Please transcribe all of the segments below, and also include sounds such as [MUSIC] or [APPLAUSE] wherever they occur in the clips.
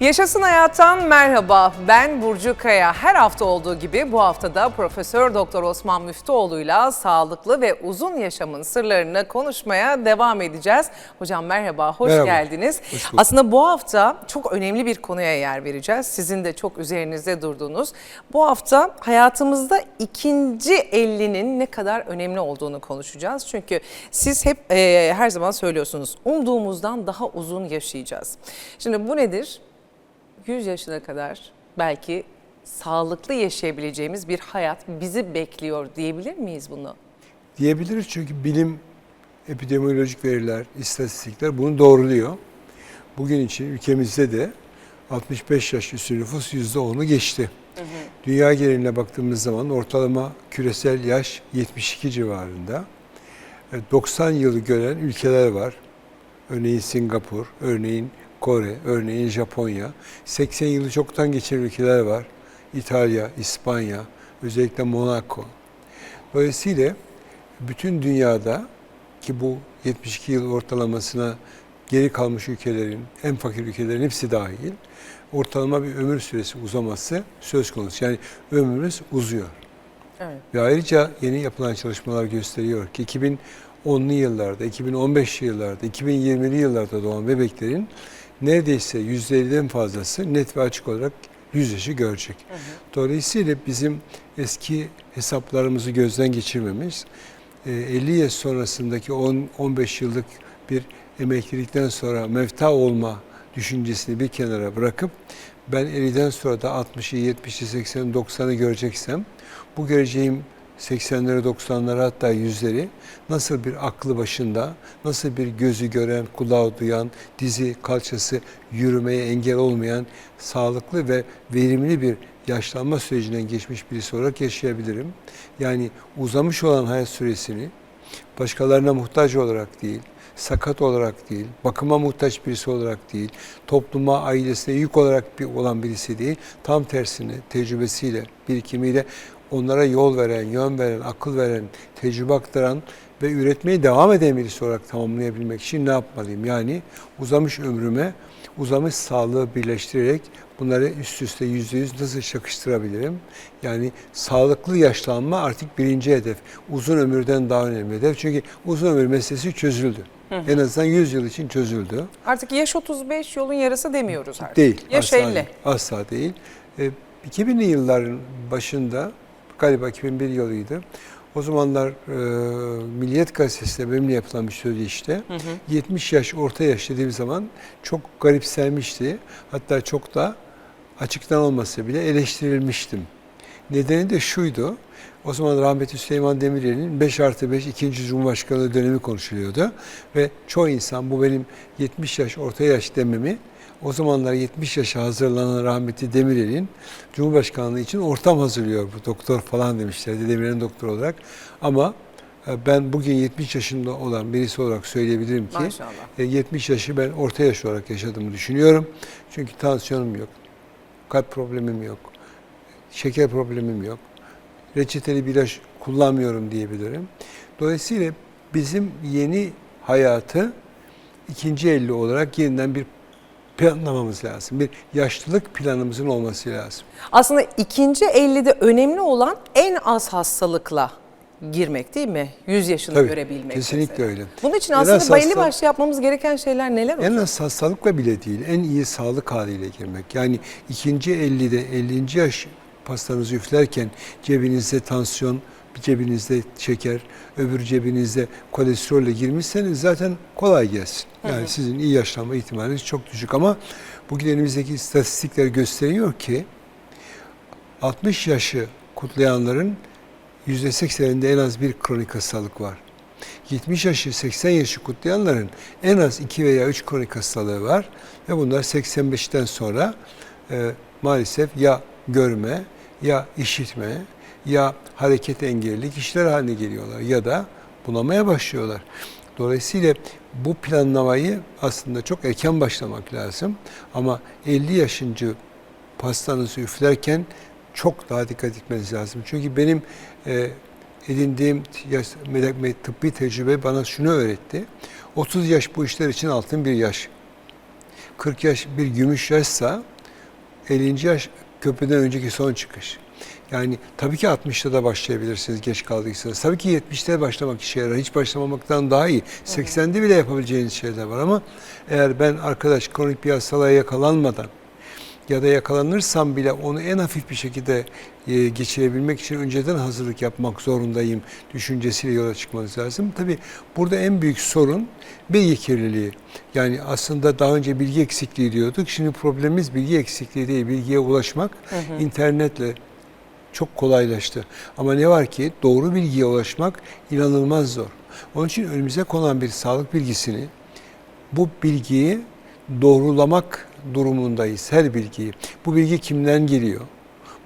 Yaşasın Hayat'tan merhaba. Ben Burcu Kaya. Her hafta olduğu gibi bu haftada Profesör Doktor Osman Müftüoğlu'yla sağlıklı ve uzun yaşamın sırlarını konuşmaya devam edeceğiz. Hocam merhaba, hoş Merhaba, geldiniz. hoş bulduk. Aslında bu hafta çok önemli bir konuya yer vereceğiz. Sizin de çok üzerinizde durduğunuz. Bu hafta hayatımızda ikinci ellinin ne kadar önemli olduğunu konuşacağız. Çünkü siz hep e, her zaman söylüyorsunuz umduğumuzdan daha uzun yaşayacağız. Şimdi bu nedir? 100 yaşına kadar belki sağlıklı yaşayabileceğimiz bir hayat bizi bekliyor diyebilir miyiz bunu? Diyebiliriz çünkü bilim, epidemiolojik veriler, istatistikler bunu doğruluyor. Bugün için ülkemizde de 65 yaş üstü nüfus %10'u geçti. Dünya geneline baktığımız zaman ortalama küresel yaş 72 civarında. E, 90 yılı gören ülkeler var. Örneğin Singapur, örneğin Kore, örneğin Japonya. 80 yılı çoktan geçen ülkeler var. İtalya, İspanya, özellikle Monaco. Dolayısıyla bütün dünyada ki bu 72 yıl ortalamasına geri kalmış ülkelerin, en fakir ülkelerin hepsi dahil ortalama bir ömür süresi uzaması söz konusu. Yani ömrümüz uzuyor. Evet. Ve ayrıca yeni yapılan çalışmalar gösteriyor ki 2010'lu yıllarda, 2015'li yıllarda, 2020'li yıllarda doğan bebeklerin neredeyse %50'den fazlası net ve açık olarak 100 yaşı görecek. Dolayısıyla bizim eski hesaplarımızı gözden geçirmemiz, e, 50 yaş sonrasındaki 10-15 yıllık bir emeklilikten sonra mevta olma düşüncesini bir kenara bırakıp ben 50'den sonra da 60'ı, 70'i, 80'i, 90'ı göreceksem bu göreceğim 80'leri, 90'ları hatta yüzleri nasıl bir aklı başında, nasıl bir gözü gören, kulağı duyan, dizi, kalçası yürümeye engel olmayan sağlıklı ve verimli bir yaşlanma sürecinden geçmiş birisi olarak yaşayabilirim. Yani uzamış olan hayat süresini başkalarına muhtaç olarak değil, sakat olarak değil, bakıma muhtaç birisi olarak değil, topluma, ailesine yük olarak bir olan birisi değil, tam tersine tecrübesiyle, birikimiyle onlara yol veren, yön veren, akıl veren, tecrübe aktaran ve üretmeye devam eden birisi olarak tamamlayabilmek için ne yapmalıyım? Yani uzamış ömrüme, uzamış sağlığı birleştirerek bunları üst üste yüzde yüz nasıl çakıştırabilirim? Yani sağlıklı yaşlanma artık birinci hedef. Uzun ömürden daha önemli hedef. Çünkü uzun ömür meselesi çözüldü. En azından 100 yıl için çözüldü. Artık yaş 35 yolun yarısı demiyoruz artık. Değil. Yaş asla 50. Değil, asla değil. E, 2000'li yılların başında galiba 2001 yılıydı. O zamanlar e, Milliyet Gazetesi'nde benimle yapılan bir söyleşte 70 yaş orta yaş dediğim zaman çok garipsenmişti. Hatta çok da açıktan olmasa bile eleştirilmiştim. Nedeni de şuydu. O zaman rahmetli Süleyman Demirel'in 5 artı 5 ikinci Cumhurbaşkanlığı dönemi konuşuluyordu. Ve çoğu insan bu benim 70 yaş orta yaş dememi o zamanlar 70 yaşa hazırlanan rahmetli Demirel'in Cumhurbaşkanlığı için ortam hazırlıyor bu doktor falan demişlerdi Demirel'in doktor olarak. Ama e, ben bugün 70 yaşında olan birisi olarak söyleyebilirim ki Maşallah. e, 70 yaşı ben orta yaş olarak yaşadığımı düşünüyorum. Çünkü tansiyonum yok, kalp problemim yok, şeker problemim yok, reçeteli bir ilaç kullanmıyorum diyebilirim. Dolayısıyla bizim yeni hayatı ikinci elli olarak yeniden bir planlamamız lazım. Bir yaşlılık planımızın olması lazım. Aslında ikinci 50'de önemli olan en az hastalıkla girmek değil mi? 100 yaşını Tabii, görebilmek. kesinlikle mesela. öyle. Bunun için En aslında belli başlı yapmamız gereken şeyler neler En hocam? az hastalıkla bile değil, en iyi sağlık haliyle girmek. Yani ikinci 50'de 50. yaş pastanızı üflerken cebinizde tansiyon, bir cebinizde şeker, öbür cebinizde kolesterolle girmişseniz zaten kolay gelsin. Yani sizin iyi yaşlanma ihtimaliniz çok düşük ama bugün elimizdeki istatistikler gösteriyor ki 60 yaşı kutlayanların %80'inde en az bir kronik hastalık var. 70 yaşı 80 yaşı kutlayanların en az 2 veya 3 kronik hastalığı var ve bunlar 85'ten sonra e, maalesef ya görme ya işitme ya hareket engelli kişiler haline geliyorlar ya da bunamaya başlıyorlar. Dolayısıyla bu planlamayı aslında çok erken başlamak lazım ama 50 yaşıncı pastanızı üflerken çok daha dikkat etmeniz lazım. Çünkü benim e, edindiğim tıbbi tecrübe bana şunu öğretti. 30 yaş bu işler için altın bir yaş. 40 yaş bir gümüş yaşsa 50. yaş köprüden önceki son çıkış. Yani tabii ki 60'ta da başlayabilirsiniz geç kaldıysanız. Tabii ki 70'te başlamak işe yarar. Hiç başlamamaktan daha iyi. 80'de bile yapabileceğiniz şeyler var ama eğer ben arkadaş kronik bir hastalığa yakalanmadan ya da yakalanırsam bile onu en hafif bir şekilde e, geçirebilmek için önceden hazırlık yapmak zorundayım düşüncesiyle yola çıkmanız lazım. Tabii burada en büyük sorun bilgi kirliliği. Yani aslında daha önce bilgi eksikliği diyorduk. Şimdi problemimiz bilgi eksikliği değil, bilgiye ulaşmak internetle çok kolaylaştı. Ama ne var ki doğru bilgiye ulaşmak inanılmaz zor. Onun için önümüze konan bir sağlık bilgisini bu bilgiyi doğrulamak durumundayız her bilgiyi. Bu bilgi kimden geliyor?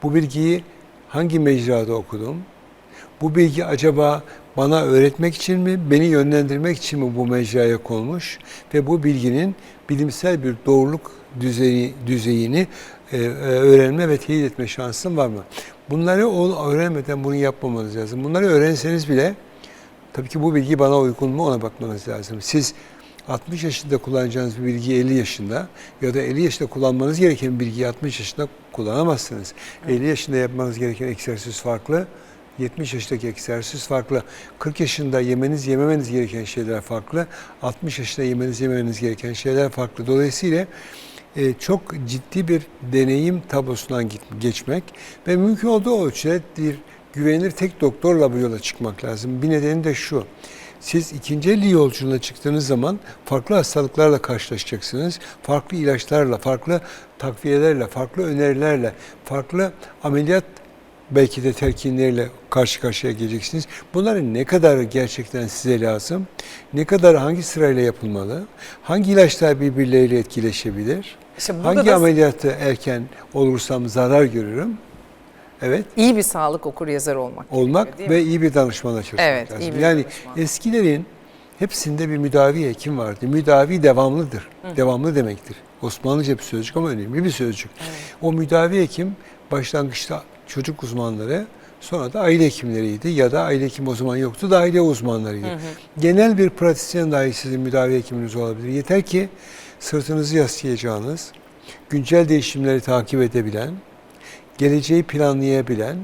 Bu bilgiyi hangi mecrada okudum? Bu bilgi acaba bana öğretmek için mi, beni yönlendirmek için mi bu mecraya konmuş? Ve bu bilginin bilimsel bir doğruluk düzeyi, düzeyini e, e, öğrenme ve teyit etme şansım var mı? Bunları öğrenmeden bunu yapmamanız lazım. Bunları öğrenseniz bile tabii ki bu bilgi bana uygun mu ona bakmanız lazım. Siz 60 yaşında kullanacağınız bir bilgiyi 50 yaşında ya da 50 yaşında kullanmanız gereken bir bilgiyi 60 yaşında kullanamazsınız. 50 yaşında yapmanız gereken egzersiz farklı, 70 yaşındaki egzersiz farklı. 40 yaşında yemeniz yememeniz gereken şeyler farklı, 60 yaşında yemeniz yememeniz gereken şeyler farklı. Dolayısıyla e, çok ciddi bir deneyim tablosundan geçmek ve mümkün olduğu ölçüde bir güvenilir tek doktorla bu yola çıkmak lazım. Bir nedeni de şu. Siz ikinci elli yolculuğuna çıktığınız zaman farklı hastalıklarla karşılaşacaksınız. Farklı ilaçlarla, farklı takviyelerle, farklı önerilerle, farklı ameliyat belki de telkinleriyle karşı karşıya geleceksiniz. Bunların ne kadar gerçekten size lazım? Ne kadar hangi sırayla yapılmalı? Hangi ilaçlar birbirleriyle etkileşebilir? İşte Hangi da ameliyatı erken olursam zarar görürüm? Evet iyi bir sağlık okur yazarı olmak. olmak gerekiyor, ve mi? iyi bir danışmanla çalışmak Evet, iyi lazım. bir yani danışman. eskilerin hepsinde bir müdavi hekim vardı. Müdavi devamlıdır. Devamlı demektir. Osmanlıca bir sözcük ama önemli bir sözcük. O müdavi hekim başlangıçta çocuk uzmanları sonra da aile hekimleriydi ya da aile hekimi o zaman yoktu da aile uzmanlarıydı. Genel bir pratisyen dahi sizin müdavi hekiminiz olabilir. Yeter ki sırtınızı yaslayacağınız, güncel değişimleri takip edebilen, geleceği planlayabilen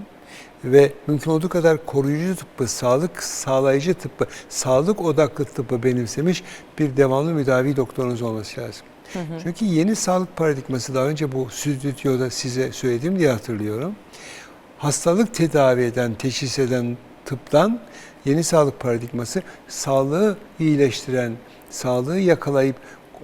ve mümkün olduğu kadar koruyucu tıbbı, sağlık sağlayıcı tıbbı, sağlık odaklı tıbbı benimsemiş bir devamlı müdavi doktorunuz olması lazım. Çünkü yeni sağlık paradigması daha önce bu stüdyoda size söyledim diye hatırlıyorum. Hastalık tedavi eden, teşhis eden tıptan yeni sağlık paradigması sağlığı iyileştiren, sağlığı yakalayıp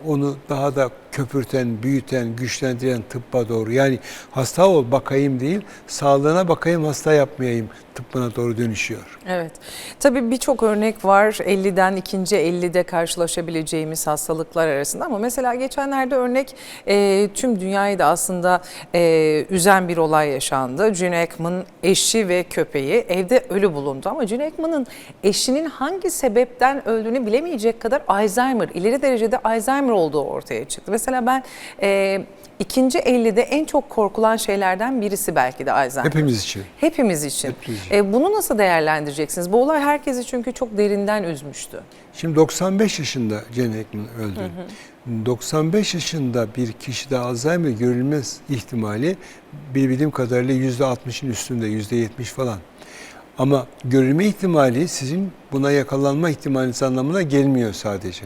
onu daha da köpürten, büyüten, güçlendiren tıbba doğru. Yani hasta ol bakayım değil, sağlığına bakayım hasta yapmayayım tıbbına doğru dönüşüyor. Evet. Tabii birçok örnek var 50'den ikinci 50'de karşılaşabileceğimiz hastalıklar arasında ama mesela geçenlerde örnek e, tüm dünyayı da aslında e, üzen bir olay yaşandı. Gene Hackman eşi ve köpeği evde ölü bulundu ama Gene Hackman'ın eşinin hangi sebepten öldüğünü bilemeyecek kadar Alzheimer, ileri derecede Alzheimer olduğu ortaya çıktı. Mesela ben e, ikinci 50'de en çok korkulan şeylerden birisi belki de Alzheimer. Hepimiz için. Hepimiz için. Hepimiz için. E, bunu nasıl değerlendireceksiniz? Bu olay herkesi çünkü çok derinden üzmüştü. Şimdi 95 yaşında Hackman öldü. 95 yaşında bir kişide Alzheimer görülmez ihtimali bildiğim kadarıyla %60'ın üstünde, %70 falan. Ama görülme ihtimali sizin buna yakalanma ihtimaliniz anlamına gelmiyor sadece.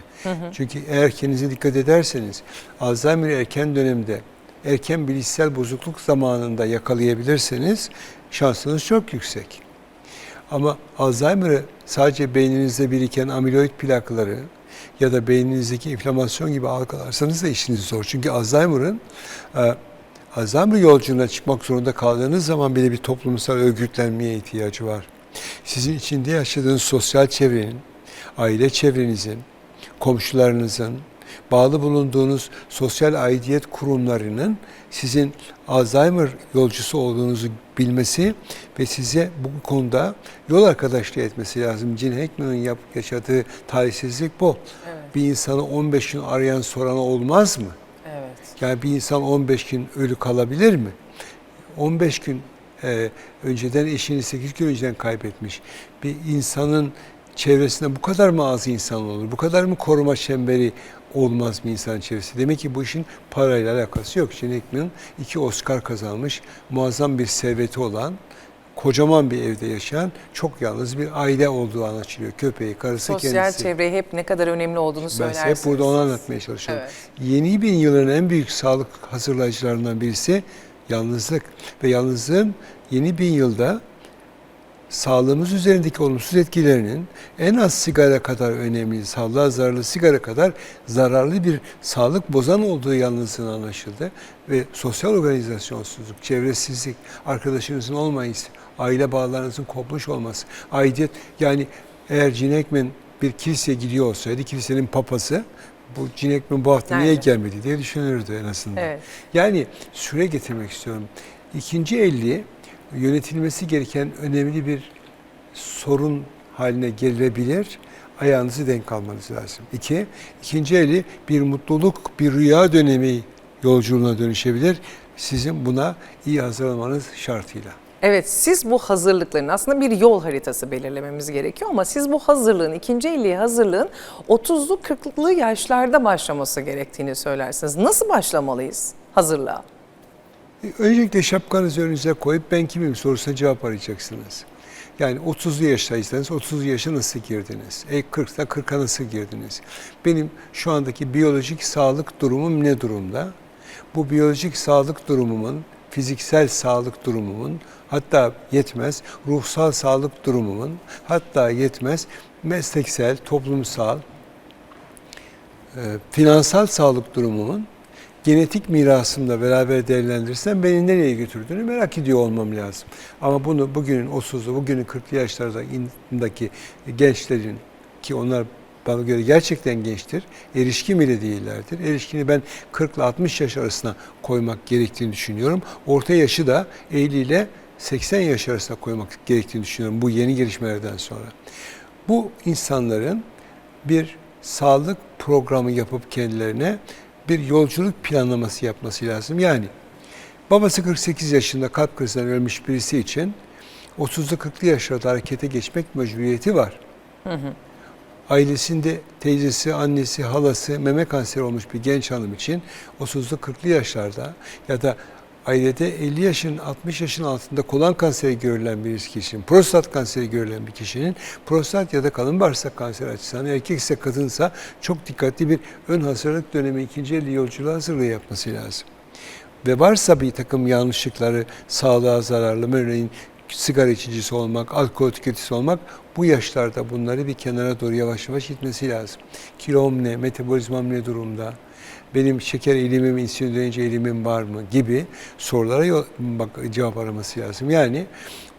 Çünkü eğer kendinize dikkat ederseniz Alzheimer'i erken dönemde, erken bilişsel bozukluk zamanında yakalayabilirseniz şansınız çok yüksek. Ama Alzheimer'ı sadece beyninizde biriken amiloid plakları ya da beyninizdeki inflamasyon gibi algılarsanız da işiniz zor. Çünkü Alzheimer'ın Alzheimer yolculuğuna çıkmak zorunda kaldığınız zaman bile bir toplumsal örgütlenmeye ihtiyacı var. Sizin içinde yaşadığınız sosyal çevrenin, aile çevrenizin, komşularınızın, bağlı bulunduğunuz sosyal aidiyet kurumlarının sizin Alzheimer yolcusu olduğunuzu bilmesi ve size bu konuda yol arkadaşlığı etmesi lazım. Gene Hackman'ın yaşadığı talihsizlik bu. Bir insanı 15 gün arayan sorana olmaz mı? Yani bir insan 15 gün ölü kalabilir mi? 15 gün e, önceden eşini 8 gün önceden kaybetmiş. Bir insanın çevresinde bu kadar mı az insan olur? Bu kadar mı koruma çemberi olmaz bir insan çevresi. Demek ki bu işin parayla alakası yok. Gene Hackman iki Oscar kazanmış, muazzam bir serveti olan, kocaman bir evde yaşayan, çok yalnız bir aile olduğu anlaşılıyor. Köpeği, karısı Sosyal kendisi. çevreye hep ne kadar önemli olduğunu Ben hep burada onu anlatmaya çalışıyorum. Evet. Yeni bin yılın en büyük sağlık hazırlayıcılarından birisi yalnızlık. Ve yalnızlığın yeni bin yılda sağlığımız üzerindeki olumsuz etkilerinin en az sigara kadar önemli, sağlığa zararlı sigara kadar zararlı bir sağlık bozan olduğu yalnızlığın anlaşıldı. Ve sosyal organizasyonsuzluk, çevresizlik, arkadaşınızın olmayışı, aile bağlarınızın kopmuş olması, aidiyet yani eğer Hackman bir kiliseye gidiyor olsaydı, kilisenin papası bu Hackman bu hafta niye Nerede? gelmedi diye düşünürdü en azından. Evet. Yani süre getirmek istiyorum. İkinci elli yönetilmesi gereken önemli bir sorun haline gelebilir. Ayağınızı denk almanız lazım. İki, ikinci eli bir mutluluk, bir rüya dönemi yolculuğuna dönüşebilir. Sizin buna iyi hazırlanmanız şartıyla. Evet siz bu hazırlıkların aslında bir yol haritası belirlememiz gerekiyor ama siz bu hazırlığın ikinci elliye hazırlığın 30'lu 40'lı yaşlarda başlaması gerektiğini söylersiniz. Nasıl başlamalıyız hazırlığa? Öncelikle şapkanızı önünüze koyup ben kimim sorusuna cevap arayacaksınız. Yani 30'lu yaştaysanız 30'lu yaşa nasıl girdiniz? E 40'ta 40'a nasıl girdiniz? Benim şu andaki biyolojik sağlık durumum ne durumda? Bu biyolojik sağlık durumumun, fiziksel sağlık durumumun, hatta yetmez ruhsal sağlık durumumun, hatta yetmez mesleksel, toplumsal, e, finansal sağlık durumumun genetik mirasımla beraber değerlendirirsem beni nereye götürdüğünü merak ediyor olmam lazım. Ama bunu bugünün 30'lu, bugünün 40'lı yaşlardaki gençlerin ki onlar bana göre gerçekten gençtir, erişkin bile değillerdir. Erişkini ben 40 ile 60 yaş arasına koymak gerektiğini düşünüyorum. Orta yaşı da 50 ile 80 yaş arasına koymak gerektiğini düşünüyorum bu yeni gelişmelerden sonra. Bu insanların bir sağlık programı yapıp kendilerine bir yolculuk planlaması yapması lazım. Yani babası 48 yaşında kalp krizinden ölmüş birisi için 30'lu 40'lı yaşlarda harekete geçmek mecburiyeti var. Ailesinde teyzesi, annesi, halası meme kanseri olmuş bir genç hanım için 30'lu 40'lı yaşlarda ya da ailede 50 yaşın 60 yaşın altında kolon kanseri görülen bir kişinin, prostat kanseri görülen bir kişinin prostat ya da kalın bağırsak kanseri açısından erkekse kadınsa çok dikkatli bir ön hazırlık dönemi ikinci elli yolculuğu hazırlığı yapması lazım. Ve varsa bir takım yanlışlıkları sağlığa zararlı, örneğin sigara içicisi olmak, alkol tüketicisi olmak bu yaşlarda bunları bir kenara doğru yavaş yavaş gitmesi lazım. Kilom ne, metabolizmam ne durumda, benim şeker eğilimim, insülin direnci eğilimim var mı gibi sorulara bak, cevap araması lazım. Yani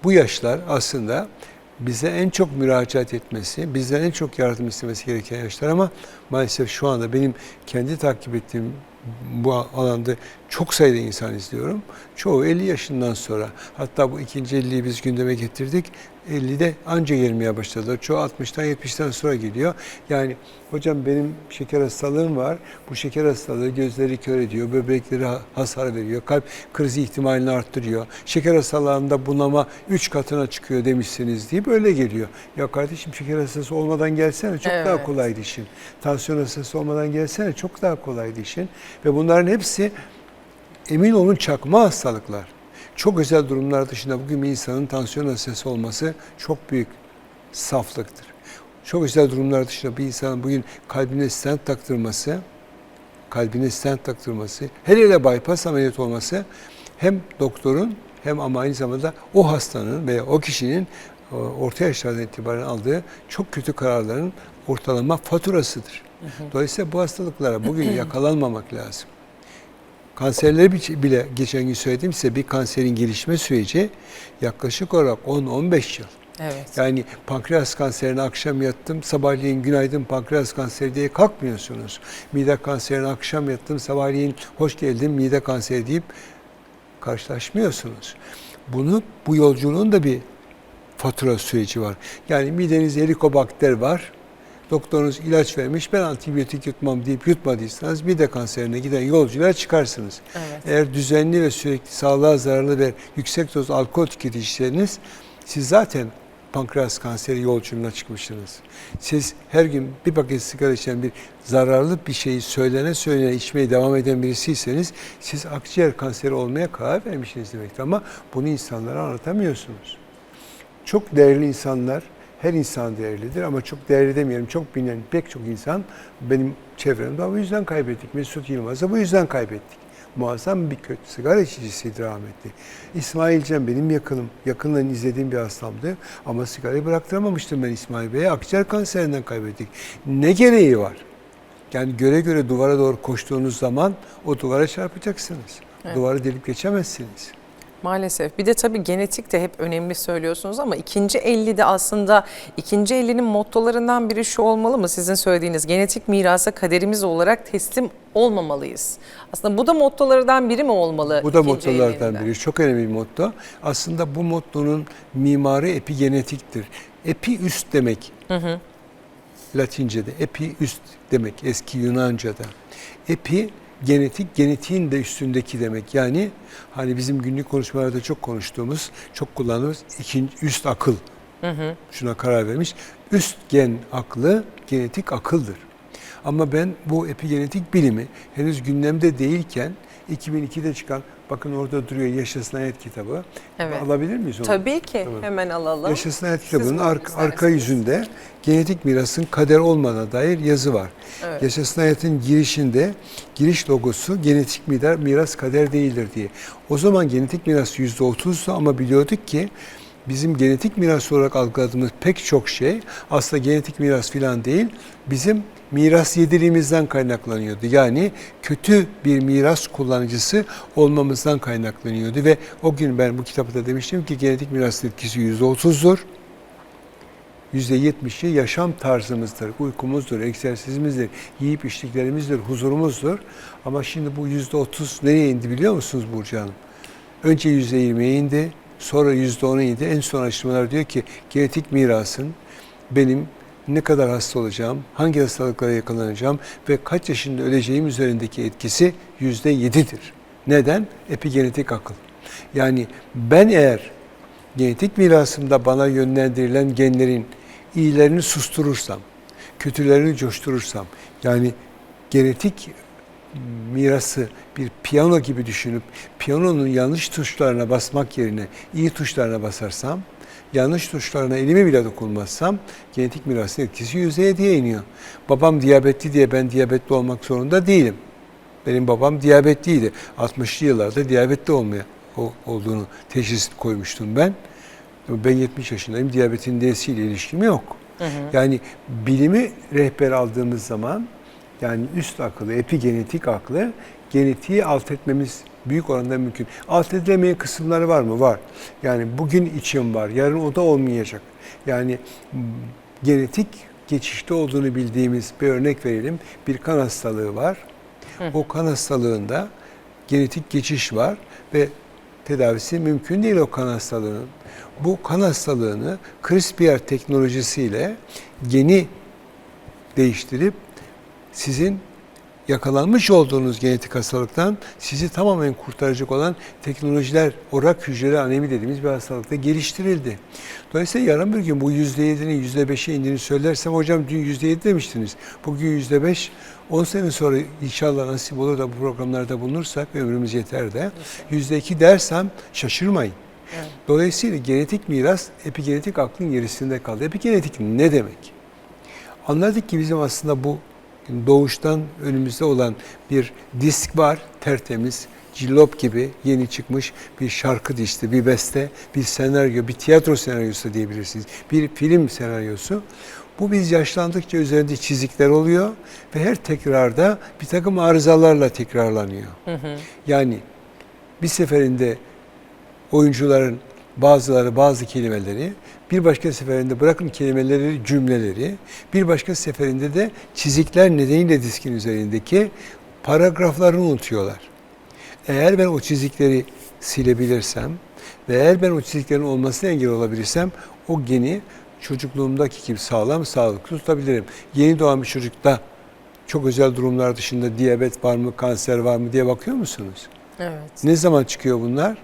bu yaşlar aslında bize en çok müracaat etmesi, bizden en çok yardım istemesi gereken yaşlar ama maalesef şu anda benim kendi takip ettiğim bu alanda çok sayıda insan izliyorum. Çoğu 50 yaşından sonra hatta bu ikinci 50'yi biz gündeme getirdik. 50'de anca gelmeye başladılar. Çoğu 60'tan 70'ten sonra geliyor. Yani hocam benim şeker hastalığım var. Bu şeker hastalığı gözleri kör ediyor, böbrekleri ha- hasar veriyor, kalp krizi ihtimalini arttırıyor. Şeker hastalığında bunama 3 katına çıkıyor demişsiniz deyip öyle geliyor. Ya kardeşim şeker hastası olmadan gelsene çok daha Evet. kolaydı işin. Tansiyon hastası olmadan gelsene çok daha kolaydı işin. Ve bunların hepsi emin olun çakma hastalıklar. Çok özel durumlar dışında bugün bir insanın tansiyon hastası olması çok büyük saflıktır. Çok özel durumlar dışında bir insanın bugün kalbine stent taktırması, kalbine stent taktırması, hele hele bypass ameliyat olması hem doktorun hem ama aynı zamanda o hastanın veya o kişinin e, orta yaşlardan itibaren aldığı çok kötü kararların ortalama faturasıdır. Dolayısıyla bu hastalıklara bugün [CLEARS THROAT] yakalanmamak lazım. Kanserleri bi- bile geçen gün söyledim size bir kanserin gelişme süreci yaklaşık olarak 10-15 yıl. Evet. Yani pankreas kanserine akşam yattım, sabahleyin günaydın pankreas kanseri diye kalkmıyorsunuz. Mide kanserine akşam yattım, sabahleyin hoş geldin mide kanseri deyip karşılaşmıyorsunuz. Bunu bu yolculuğun da bir fatura süreci var. Yani midenizde helikobakter var. Doktorunuz ilaç vermiş, ben antibiyotik yutmam deyip yutmadıysanız mide kanserine giden yolculuğa çıkarsınız. Evet. Eğer düzenli ve sürekli sağlığa zararlı ve yüksek doz alkol tüketiciyseniz siz zaten pankreas kanseri yolculuğuna çıkmışsınız. Siz her gün bir paket sigara içen bir zararlı bir şeyi söylene söylene içmeye devam eden birisiyseniz siz akciğer kanseri olmaya karar vermişsiniz demektir. Ama bunu insanlara anlatamıyorsunuz. Çok değerli insanlar, her insan değerlidir ama çok değerli demeyelim, çok bilinen pek çok insan benim çevremde bu yüzden kaybettik. Mesut Yılmaz'ı bu yüzden kaybettik. Muazzam bir kötü sigara içicisiydi rahmetli. İsmail Cem benim yakınım, yakından izlediğim bir hastamdı ama sigarayı bıraktıramamıştım ben İsmail Bey'e. Akciğer kanserinden kaybettik. Ne gereği var? Yani göre göre duvara doğru koştuğunuz zaman o duvara çarpacaksınız. Evet. Duvarı delip geçemezsiniz. Maalesef. Bir de tabii genetik de hep önemli söylüyorsunuz ama ikinci 50'de aslında ikinci 50'nin mottolarından biri şu olmalı mı? Sizin söylediğiniz genetik mirasa kaderimiz olarak teslim olmamalıyız. Aslında bu da mottolardan biri mi olmalı? Bu da mottolardan 50'nin? biri. Çok önemli bir motto. Aslında bu mottonun mimarı epigenetiktir. Epi üst demek. Latince'de epi üst demek eski Yunanca'da. Epi genetik genetiğin de üstündeki demek. Yani hani bizim günlük konuşmalarda çok konuştuğumuz, çok kullandığımız ikinci üst akıl. Şuna karar vermiş. Üst gen aklı genetik akıldır. Ama ben bu epigenetik bilimi henüz gündemde değilken 2002'de çıkan bakın orada duruyor Yaşasın Hayat kitabı. Evet. Alabilir miyiz onu? Tabii ki. Tamam. Hemen alalım. Yaşasın Hayat kitabının buyurun arka, yüzünde genetik mirasın kader olmadığına dair yazı var. Evet. Yaşasın Hayat'ın girişinde giriş logosu genetik miras, miras kader değildir diye. O zaman genetik miras %30'du ama biliyorduk ki bizim genetik miras olarak algıladığımız pek çok şey aslında genetik miras falan değil. Bizim miras yediliğimizden kaynaklanıyordu. Yani kötü bir miras kullanıcısı olmamızdan kaynaklanıyordu ve o gün ben bu kitapta demiştim ki genetik miras etkisi %30'dur. %70'i yaşam tarzımızdır, uykumuzdur, egzersizimizdir, yiyip içtiklerimizdir, huzurumuzdur. Ama şimdi bu %30 nereye indi biliyor musunuz Burcu Hanım? Önce %20'ye indi, sonra %10'a indi. En son araştırmalar diyor ki genetik mirasın benim ne kadar hasta olacağım, hangi hastalıklara yakalanacağım ve kaç yaşında öleceğim üzerindeki etkisi %7'dir. Neden? Epigenetik akıl. Yani ben eğer genetik mirasımda bana yönlendirilen genlerin iyilerini susturursam, kötülerini coşturursam, yani genetik mirası bir piyano gibi düşünüp piyanonun yanlış tuşlarına basmak yerine iyi tuşlarına basarsam, yanlış tuşlarına elimi bile dokunmazsam genetik mirasın etkisi %7'ye iniyor. Babam diyabetli diye ben diyabetli olmak zorunda değilim. Benim babam diyabetliydi. 60'lı yıllarda diyabetli olmaya o- olduğunu teşhis koymuştum ben. Ben 70 yaşındayım. Diyabetin D'siyle ilişkim yok. Yani bilimi rehber aldığımız zaman yani üst akıllı, epigenetik aklı genetiği alt etmemiz büyük oranda mümkün. Alt edilemeyen kısımları var mı? Var. Yani bugün için var, yarın o da olmayacak. Yani genetik geçişte olduğunu bildiğimiz bir örnek verelim. Bir kan hastalığı var. O kan hastalığında genetik geçiş var ve tedavisi mümkün değil o kan hastalığının. Bu kan hastalığını CRISPR teknolojisiyle geni değiştirip sizin yakalanmış olduğunuz genetik hastalıktan sizi tamamen kurtaracak olan teknolojiler, orak hücreli anemi dediğimiz bir hastalıkta geliştirildi. Dolayısıyla yarın bir gün bu %7'nin %5'e indiğini söylersem hocam dün %7 demiştiniz. Bugün %5, 10 sene sonra inşallah nasip olur da bu programlarda bulunursak ömrümüz yeter de %2 dersem şaşırmayın. Evet. Dolayısıyla genetik miras epigenetik aklın gerisinde kaldı. Epigenetik ne demek? Anladık ki bizim aslında bu doğuştan önümüzde olan bir disk var, tertemiz, cillop gibi yeni çıkmış bir şarkı dişti, bir beste, bir senaryo, bir tiyatro senaryosu diyebilirsiniz. Bir film senaryosu. Bu biz yaşlandıkça üzerinde çizikler oluyor ve her tekrarda bir takım arızalarla tekrarlanıyor. Yani bir seferinde oyuncuların bazıları bazı kelimeleri, bir başka seferinde bırakın kelimeleri, cümleleri, bir başka seferinde de çizikler nedeniyle diskin üzerindeki paragraflarını unutuyorlar. Eğer ben o çizikleri silebilirsem ve eğer ben o çiziklerin olmasına engel olabilirsem o geni çocukluğumdaki gibi sağlam sağlıklı tutabilirim. Yeni doğan bir çocukta çok özel durumlar dışında diyabet var mı, kanser var mı diye bakıyor musunuz? Evet. Ne zaman çıkıyor bunlar?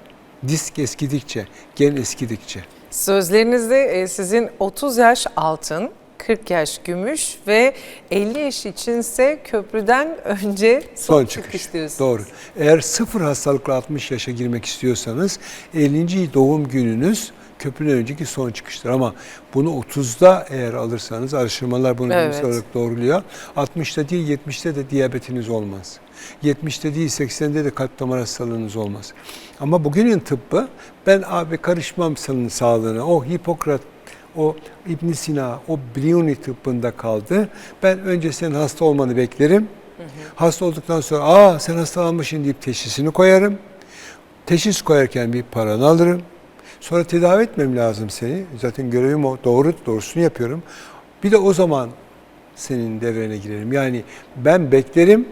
Disk eskidikçe, gen eskidikçe. Sözlerinizde e, sizin 30 yaş altın, 40 yaş gümüş ve 50 yaş içinse köprüden önce son, Son çıkış, çıkış. diyorsunuz. Doğru. Eğer sıfır hastalıkla 60 yaşa girmek istiyorsanız 50. doğum gününüz köprüden önceki son çıkıştır. Ama bunu 30'da eğer alırsanız araştırmalar bunu Evet. olarak doğruluyor. 60'ta değil 70'te de diyabetiniz olmaz. 70'te değil 80'de de kalp damar hastalığınız olmaz. Ama bugünün tıbbı ben abi karışmam senin sağlığına. O Hipokrat o İbn Sina, o Brioni tıbbında kaldı. Ben önce senin hasta olmanı beklerim. Hasta olduktan sonra aa sen hastalanmışsın deyip teşhisini koyarım. Teşhis koyarken bir paranı alırım. Sonra tedavi etmem lazım seni. Zaten görevim o. Doğru, doğrusunu yapıyorum. Bir de o zaman senin devrene girerim. Yani ben beklerim,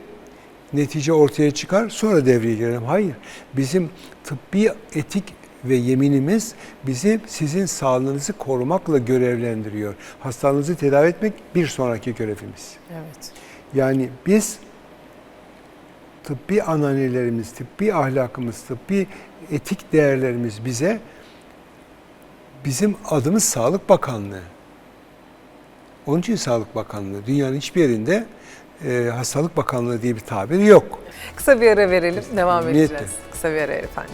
netice ortaya çıkar, sonra devreye girerim. Hayır, bizim tıbbi etik ve yeminimiz bizi sizin sağlığınızı korumakla görevlendiriyor. Hastalığınızı tedavi etmek bir sonraki görevimiz. Evet. Yani biz tıbbi ananelerimiz, tıbbi ahlakımız, tıbbi etik değerlerimiz bize bizim adımız Sağlık Bakanlığı. Onun için Sağlık Bakanlığı. Dünyanın hiçbir yerinde e, Hastalık Bakanlığı diye bir tabir yok. Kısa bir ara verelim, devam Memnuniyetle. edeceğiz. Kısa bir ara efendim.